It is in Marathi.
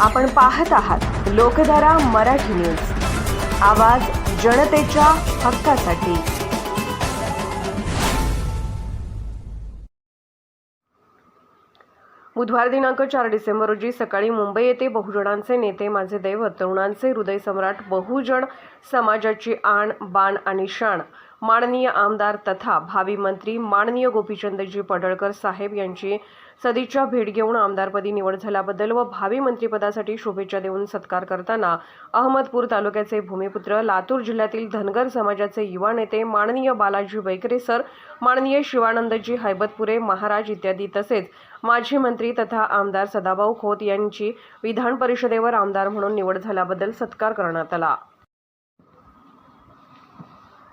आपण पाहत आहात लोकधारा मराठी न्यूज. आवाज जनतेच्या हक्कासाठी. बुधवार दिनांक चार डिसेंबर रोजी सकाळी मुंबई येथे बहुजनांचे नेते माझे दैवत तरुणांचे हृदय सम्राट बहुजन समाजाची आण बाण आणि शाण माननीय आमदार तथा भावी मंत्री माननीय गोपीचंदजी पडळकर साहेब यांची सदिच्छा भेट घेऊन आमदारपदी निवड झाल्याबद्दल व भावी मंत्रिपदासाठी शुभेच्छा देऊन सत्कार करताना अहमदपूर तालुक्याचे भूमिपुत्र लातूर जिल्ह्यातील धनगर समाजाचे युवा नेते माननीय बालाजी बैकरे सर माननीय शिवानंदजी हैबतपुरे महाराज इत्यादी तसेच माजी मंत्री तथा आमदार सदाभाऊ खोत यांची विधान परिषदेवर आमदार म्हणून निवड झाल्याबद्दल सत्कार करण्यात आला.